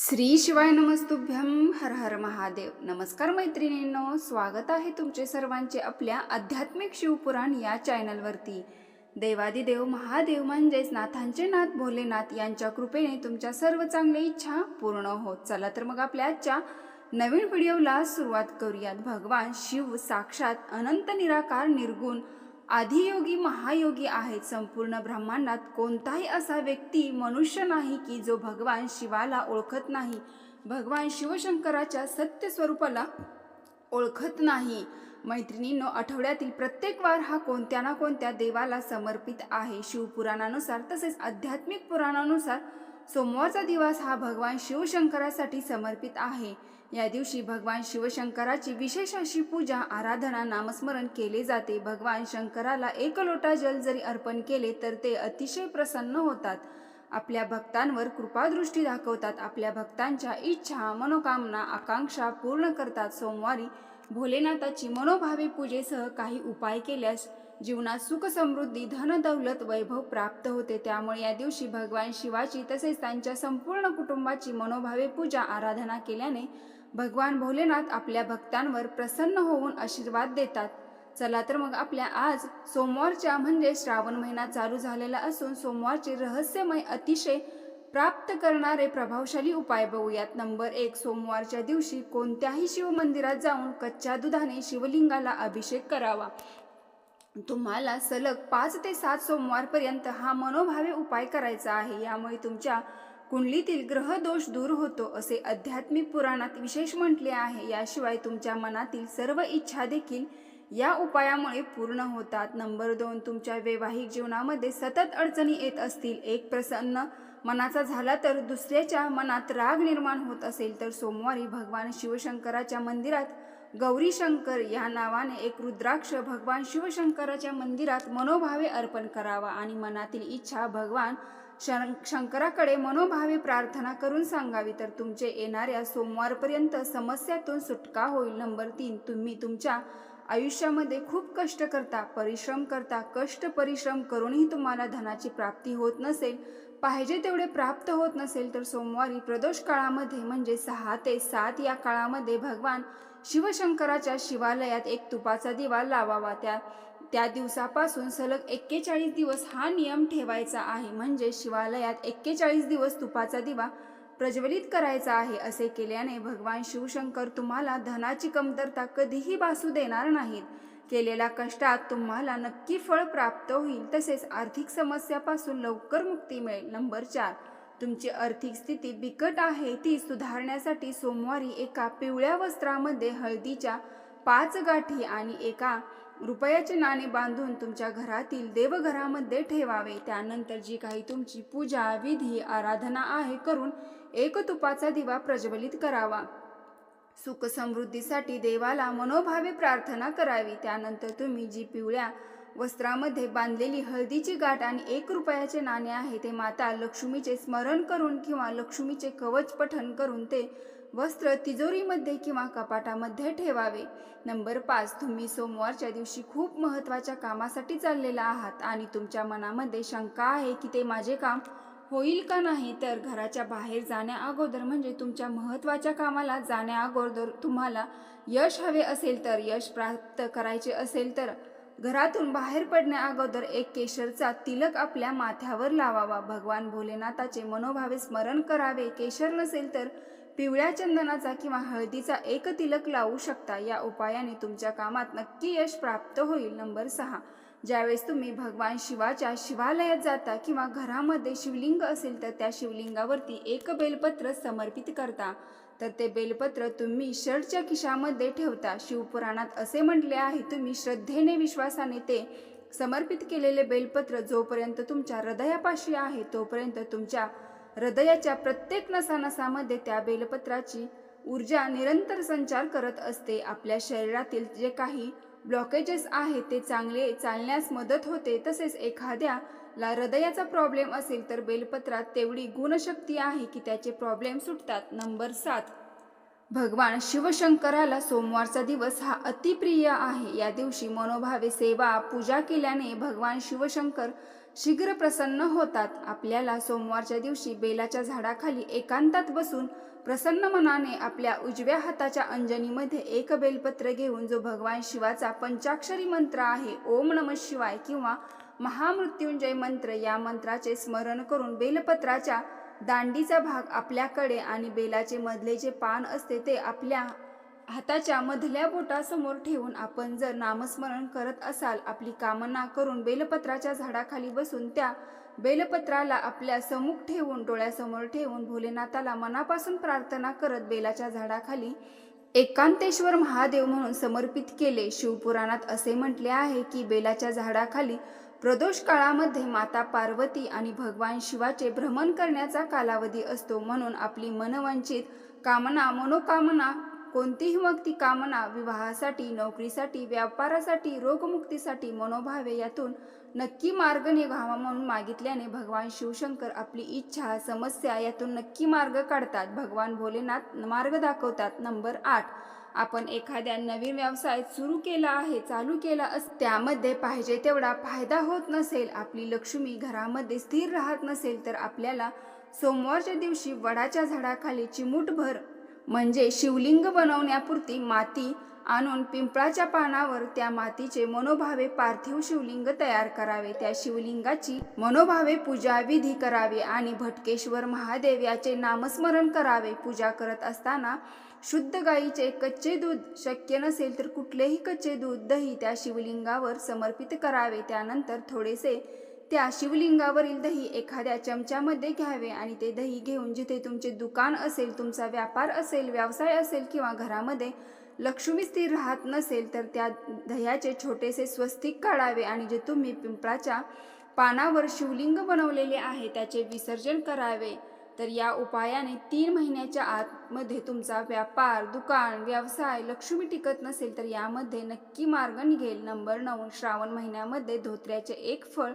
श्री शिवाय नमस्तुभ्यम हर हर महादेव. नमस्कार मैत्रिणींनो स्वागत आहे तुमचे सर्वांचे आपल्या आध्यात्मिक शिवपुराण या चॅनलवरती. देवादिदेव महादेव म्हणजेच नाथांचे नाथ भोलेनाथ यांच्या कृपेने तुमच्या सर्व चांगल्या इच्छा पूर्ण होत. चला तर मग आपल्या आजच्या नवीन व्हिडिओला सुरुवात करूयात. भगवान शिव साक्षात अनंत निराकार निर्गुण आदियोगी महायोगी आहेत. संपूर्ण ब्रह्मांडात कोणताही असा व्यक्ती मनुष्य नाही की जो भगवान शिवाला ओळखत नाही. भगवान शिवशंकराच्या सत्य स्वरूपाला ओळखत नाही. मैत्रिणींनो आठवड्यातील प्रत्येक वार हा कोणत्या ना कोणत्या देवाला समर्पित आहे. शिवपुराणानुसार तसेच आध्यात्मिक पुराणानुसार सोमवारचा दिवस हा भगवान शिवशंकरासाठी समर्पित आहे. या दिवशी भगवान शिवशंकराची विशेष अशी पूजा आराधना नामस्मरण केले जाते. भगवान शंकराला एक लोटा जल जरी अर्पण केले तर ते अतिशय प्रसन्न होतात. आपल्या भक्तांवर कृपादृष्टी दाखवतात. आपल्या भक्तांच्या इच्छा मनोकामना आकांक्षा पूर्ण करतात. सोमवारी भोलेनाथाची मनोभावे पूजेसह काही उपाय केल्यास जीवनात सुख समृद्धी धन दौलत वैभव प्राप्त होते. त्यामुळे या दिवशी भगवान शिवाची तसेच त्यांच्या संपूर्ण कुटुंबाची मनोभावे पूजा आराधना केल्याने भगवान भोलेनाथ आपल्या भक्तांवर प्रसन्न होऊन आशीर्वाद देतात. चला तर मग आपल्या आज सोमवारच्या म्हणजे श्रावण महिना चालू झालेला असून सोमवारचे रहस्यमय अतिशय प्राप्त करणारे प्रभावशाली उपाय बघूयात. नंबर एक सोमवारच्या दिवशी कोणत्याही शिव मंदिरात जाऊन कच्च्या दुधाने शिवलिंगाला अभिषेक करावा. तुम्हाला सलग पाच ते सात सोमवारपर्यंत हा मनोभावे उपाय करायचा आहे. यामुळे तुमच्या कुंडलीतील ग्रह दोष दूर होतो असे आध्यात्मिक पुराणात विशेष म्हटले आहे. याशिवाय तुमच्या मनातील सर्व इच्छा देखील या उपायामुळे पूर्ण होतात. नंबर दोन तुमच्या वैवाहिक जीवनामध्ये सतत अडचणी येत असतील. एक प्रसन्न मनाचा झाला तर दुसऱ्याच्या मनात राग निर्माण होत असेल तर सोमवारी भगवान शिवशंकराच्या मंदिरात गौरी शंकर या नावाने एक रुद्राक्ष भगवान शिवशंकराच्या मंदिरात मनोभावे अर्पण करावा आणि मनातील इच्छा भगवान शं शंकराकडे मनोभावे प्रार्थना करून सांगावी. तर तुमचे येणाऱ्या सोमवारपर्यंत समस्यातून सुटका होईल. नंबर तीन तुम्ही तुमच्या आयुष्यामध्ये खूप कष्ट करता परिश्रम करता कष्ट परिश्रम करूनही तुम्हाला धनाची प्राप्ती होत नसेल पाहिजे तेवढे प्राप्त होत नसेल तर सोमवारी प्रदोष काळामध्ये म्हणजे सहा ते सात या काळामध्ये भगवान शिवशंकराच्या शिवालयात एक तुपाचा दिवा लावावा. त्या त्या दिवसापासून सलग एक्केचाळीस दिवस हा नियम ठेवायचा आहे. म्हणजे शिवालयात एक्केचाळीस दिवस तुपाचा दिवा प्रज्वलित करायचा आहे असे केल्याने भगवान शिवशंकर तुम्हाला धनाची कमतरता कधीही भासू देणार नाहीत. केलेल्या कष्टात तुम्हाला नक्की फळ प्राप्त होईल. तसेच आर्थिक समस्यापासून लवकर मुक्ती मिळेल. नंबर चार. तुमची आर्थिक स्थिती बिकट आहे. ती सुधारण्यासाठी सोमवारी एका पिवळ्या वस्त्रामध्ये हळदीच्या पाच गाठी आणि एका रुपयाचे नाणे बांधून तुमच्या घरातील देवघरामध्ये ठेवावे. त्यानंतर जी काही तुमची पूजा विधी आराधना आहे करून एक तुपाचा दिवा प्रज्वलित करावा. सुख समृद्धीसाठी देवाला मनोभावे प्रार्थना करावी. त्यानंतर तुम्ही जी पिवळ्या वस्त्रामध्ये बांधलेली हळदीची गाठ आणि एक रुपयाचे नाणे आहे ते माता लक्ष्मीचे स्मरण करून किंवा लक्ष्मीचे कवच पठण करून ते वस्त्र तिजोरीमध्ये किंवा कपाटामध्ये ठेवावे. नंबर पाच तुम्ही सोमवारच्या दिवशी खूप महत्त्वाच्या कामासाठी चाललेला आहात आणि तुमच्या मनामध्ये शंका आहे की ते माझे काम होईल का नाही तर घराच्या बाहेर जाण्या अगोदर म्हणजे तुमच्या महत्त्वाच्या कामाला जाण्या अगोदर तुम्हाला यश हवे असेल तर यश प्राप्त करायचे असेल तर घरातून बाहेर पडण्या अगोदर एक केशरचा तिलक आपल्या माथ्यावर लावावा. भगवान भोलेनाथाचे मनोभावे स्मरण करावे. केशर नसेल तर पिवळ्या चंदनाचा किंवा हळदीचा एक तिलक लावू शकता. या उपायाने तुमच्या कामात नक्की यश प्राप्त होईल. नंबर सहा. ज्यावेळेस तुम्ही भगवान शिवाच्या शिवालयात जाता किंवा घरामध्ये शिवलिंग असेल तर त्या शिवलिंगावरती एक बेलपत्र समर्पित करता. तर ते बेलपत्र तुम्ही शर्टच्या खिशामध्ये ठेवता. शिवपुराणात असे म्हटले आहे तुम्ही श्रद्धेने विश्वासाने ते समर्पित केलेले बेलपत्र जोपर्यंत तुमच्या हृदयापाशी आहे तोपर्यंत तुमच्या हृदयाच्या प्रत्येक नसानसामध्ये त्या बेलपत्राची ऊर्जा निरंतर संचार करत असते. आपल्या शरीरातील जे काही ब्लॉकेजेस आहेत ते चांगले चालण्यास मदत होते. तसेच एखाद्याला हृदयाचा प्रॉब्लेम असेल तर बेलपत्रात तेवढी गुणशक्ती आहे की त्याचे प्रॉब्लेम सुटतात. नंबर सात. भगवान शिवशंकराला सोमवारचा दिवस हा अतिप्रिय आहे. या दिवशी मनोभावे सेवा पूजा केल्याने भगवान शिवशंकर शीघ्र प्रसन्न होतात. आपल्याला सोमवारच्या दिवशी बेलाच्या झाडाखाली एकांतात बसून प्रसन्न मनाने आपल्या उजव्या हाताच्या अंजनीमध्ये एक बेलपत्र घेऊन जो भगवान शिवाचा पंचाक्षरी मंत्र आहे ओम नम शिवाय किंवा महामृत्युंजय मंत्र या मंत्राचे स्मरण करून बेलपत्राच्या दांडीचा भाग आपल्याकडे आणि बेलाचे मधले जे पान असते ते आपल्या हाताच्या मधल्या बोटासमोर ठेवून आपण जर नामस्मरण करत असाल आपली कामना करून बेलपत्राच्या झाडाखाली बसून त्या बेलपत्राला आपल्या समुख ठेवून डोळ्यासमोर ठेवून भोलेनाथाला मनापासून प्रार्थना करत बेलाच्या झाडाखाली एकांतेश्वर महादेव म्हणून समर्पित केले. शिवपुराणात असे म्हटले आहे की बेलाच्या झाडाखाली प्रदोष काळामध्ये माता पार्वती आणि भगवान शिवाचे भ्रमण करण्याचा कालावधी असतो म्हणून आपली मनवंचित कामना मनोकामना कोणतीही व्यक्ती कामना विवाहासाठी नोकरीसाठी व्यापारासाठी रोगमुक्तीसाठी मनोभावे यातून नक्की मार्ग निघावा म्हणून मागितल्याने भगवान शिवशंकर आपली इच्छा समस्या यातून नक्की मार्ग काढतात. भगवान भोलेनाथ मार्ग दाखवतात. नंबर आठ. आपण एखाद्या नवीन व्यवसाय सुरू केला आहे चालू केला अस त्यामध्ये पाहिजे तेवढा फायदा होत नसेल आपली लक्ष्मी घरामध्ये स्थिर राहत नसेल तर आपल्याला सोमवारच्या दिवशी वडाच्या झाडाखाली चिमूटभर म्हणजे शिवलिंग बनवण्यापुरती माती आणून पिंपळाच्या पानावर त्या मातीचे मनोभावे पार्थिव शिवलिंग तयार करावे. त्या शिवलिंगाची मनोभावे पूजा विधी करावे आणि भटकेश्वर महादेव याचे नामस्मरण करावे. पूजा करत असताना शुद्ध गाईचे कच्चे दूध शक्य नसेल तर कुठलेही कच्चे दूध दही त्या शिवलिंगावर समर्पित करावे. त्यानंतर थोडेसे त्या शिवलिंगावरील दही एखाद्या चमच्यामध्ये घ्यावे आणि ते दही घेऊन जिथे तुमचे दुकान असेल तुमचा व्यापार असेल व्यवसाय असेल किंवा घरामध्ये लक्ष्मी स्थिर राहत नसेल तर त्या दह्याचे छोटेसे स्वस्तिक काढावे आणि जे तुम्ही पिंपळाच्या पानावर शिवलिंग बनवलेले आहे त्याचे विसर्जन करावे. तर या उपायाने तीन महिन्याच्या आतमध्ये तुमचा व्यापार दुकान व्यवसाय लक्ष्मी टिकत नसेल तर यामध्ये नक्की मार्ग निघेल. नंबर नऊ श्रावण महिन्यामध्ये धोत्र्याचे एक फळ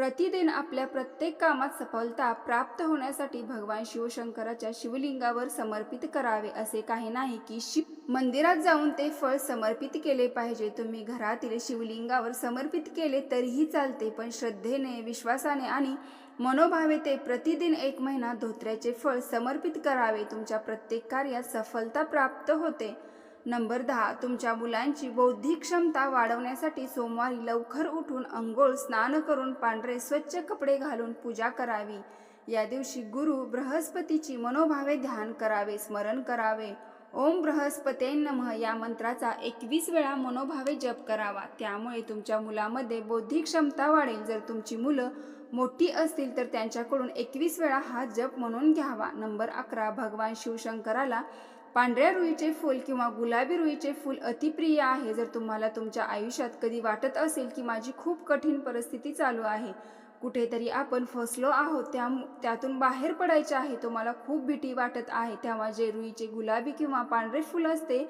प्रतिदिन आपल्या प्रत्येक कामात सफलता प्राप्त होण्यासाठी भगवान शिवशंकराच्या शिवलिंगावर समर्पित करावे असे काही नाही की शिव मंदिरात जाऊन ते फळ समर्पित केले पाहिजे. तुम्ही घरातील शिवलिंगावर समर्पित केले तरीही चालते पण श्रद्धेने विश्वासाने आणि मनोभावे ते प्रतिदिन एक महिना धोत्र्याचे फळ समर्पित करावे. तुमच्या प्रत्येक कार्यात सफलता प्राप्त होते. नंबर दहा तुमच्या मुलांची बौद्धिक क्षमता वाढवण्यासाठी सोमवारी लवकर उठून अंघोळ स्नान करून पांढरे स्वच्छ कपडे घालून पूजा करावी. या दिवशी गुरु बृहस्पतीची मनोभावे ध्यान करावे स्मरण करावे. ओम बृहस्पते नमः या मंत्राचा एकवीस वेळा मनोभावे जप करावा. त्यामुळे तुमच्या मुलामध्ये बौद्धिक क्षमता वाढेल. जर तुमची मुलं मोठी असतील तर त्यांच्याकडून एकवीस वेळा हा जप म्हणून घ्यावा. नंबर अकरा भगवान शिवशंकराला पांढऱ्या रुईचे फूल किंवा गुलाबी रुईचे फूल अतिप्रिय आहे. जर तुम्हाला तुमच्या आयुष्यात कधी वाटत असेल की माझी खूप कठीण परिस्थिती चालू आहे कुठेतरी आपण फसलो आहोत त्या त्यातून बाहेर पडायचे आहे तुम्हाला खूप भीती वाटत आहे. तेव्हा जे रुईचे गुलाबी किंवा पांढरे फूल असते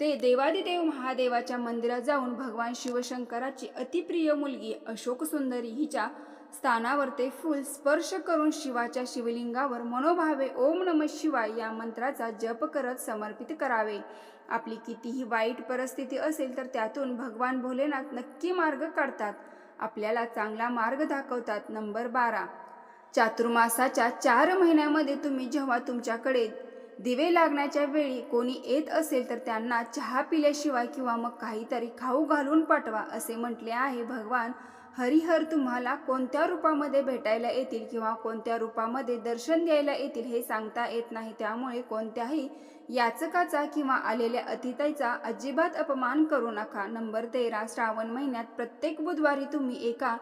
ते देवादिदेव महादेवाच्या मंदिरात जाऊन भगवान शिवशंकराची अतिप्रिय मुलगी अशोक सुंदरी हिच्या स्थानावर ते फूल स्पर्श करून शिवाच्या शिवलिंगावर मनोभावे ओम नम शिवाय या मंत्राचा जप करत समर्पित करावे. आपली कितीही वाईट परिस्थिती असेल तर त्यातून भगवान भोलेनाथ नक्की मार्ग काढतात. आपल्याला चांगला मार्ग दाखवतात नंबर बारा. चातुर्मासाच्या चार महिन्यामध्ये तुम्ही जेव्हा तुमच्याकडे दिवे लागण्याच्या वेळी कोणी येत असेल तर त्यांना चहा पिल्याशिवाय किंवा मग काहीतरी खाऊ घालून पाठवा असे म्हटले आहे भगवान हरिहर तुम्हाला कोणत्या रूपामध्ये भेटायला येतील किंवा कोणत्या रूपामध्ये दर्शन द्यायला येतील हे सांगता येत नाही. त्यामुळे कोणत्याही याचकाचा किंवा आलेल्या अतिथीचा अजिबात अपमान करू नका. नंबर तेरा श्रावण महिन्यात प्रत्येक बुधवारी तुम्ही एका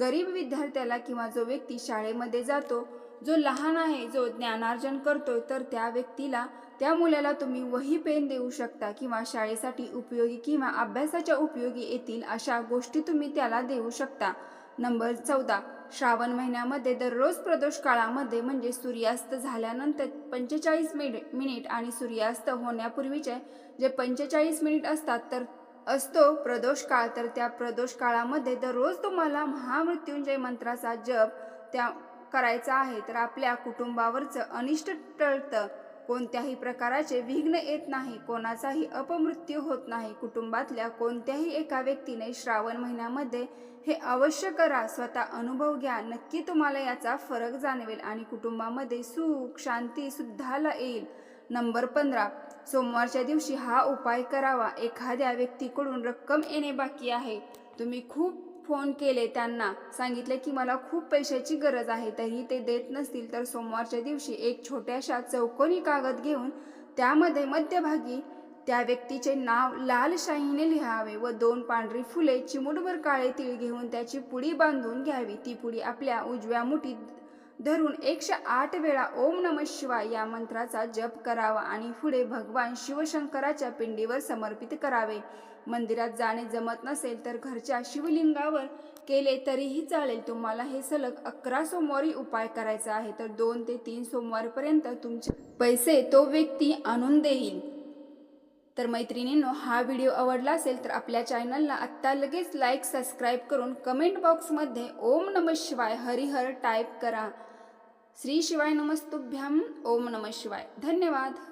गरीब विद्यार्थ्याला किंवा जो व्यक्ती शाळेमध्ये जातो जो लहान आहे जो ज्ञानार्जन करतोय तर त्या व्यक्तीला त्या मुलाला तुम्ही वही पेन देऊ शकता किंवा शाळेसाठी उपयोगी किंवा अभ्यासाच्या उपयोगी येतील अशा गोष्टी तुम्ही त्याला देऊ शकता. नंबर चौदा. श्रावण महिन्यामध्ये दररोज प्रदोष काळामध्ये म्हणजे सूर्यास्त झाल्यानंतर पंचेचाळीस मिनिट मिनिट आणि सूर्यास्त होण्यापूर्वीचे जे पंचेचाळीस मिनिट असतात तर असतो प्रदोष काळ. तर त्या प्रदोष काळामध्ये दररोज तुम्हाला महामृत्युंजय मंत्राचा जप त्या करायचा आहे. तर आपल्या कुटुंबावरचं अनिष्ट टळतं. कोणत्याही प्रकाराचे विघ्न येत नाही कोणाचाही अपमृत्यू होत नाही. कुटुंबातल्या कोणत्याही एका व्यक्तीने श्रावण महिन्यामध्ये हे अवश्य करा स्वतः अनुभव घ्या. नक्की तुम्हाला याचा फरक जाणवेल आणि कुटुंबामध्ये सुख शांती सुद्धाला येईल. नंबर पंधरा सोमवारच्या दिवशी हा उपाय करावा. एखाद्या व्यक्तीकडून रक्कम येणे बाकी आहे. तुम्ही खूप फोन केले त्यांना सांगितले की मला खूप पैशाची गरज आहे तरीही ते देत नसतील तर सोमवारच्या दिवशी एक छोट्याशा चौकोनी कागद घेऊन त्यामध्ये मध्यभागी त्या व्यक्तीचे नाव लाल लिहावे व दोन पांढरी फुले चिमुटभर काळे तीळ घेऊन त्याची पुडी बांधून घ्यावी. ती पुडी आपल्या उजव्या मुठीत धरून एकशे आठ वेळा ओम नम शिवाय या मंत्राचा जप करावा आणि पुढे भगवान शिवशंकराच्या पिंडीवर समर्पित करावे. मंदिरात जाणे जमत नसेल तर घरच्या शिवलिंगावर केले तरीही चालेल. तुम्हाला हे सलग अकरा सोमवारी उपाय करायचा आहे तर दोन ते तीन सोमवारपर्यंत तुमचे पैसे तो व्यक्ती आणून देईल. तर मैत्रिणींनो हा व्हिडिओ आवडला असेल तर आपल्या चॅनलला आत्ता लगेच लाईक सबस्क्राईब करून कमेंट बॉक्समध्ये ओम नम शिवाय हरिहर टाईप करा. श्री शिवाय नमस्तुभ्याम ओम नम शिवाय. धन्यवाद.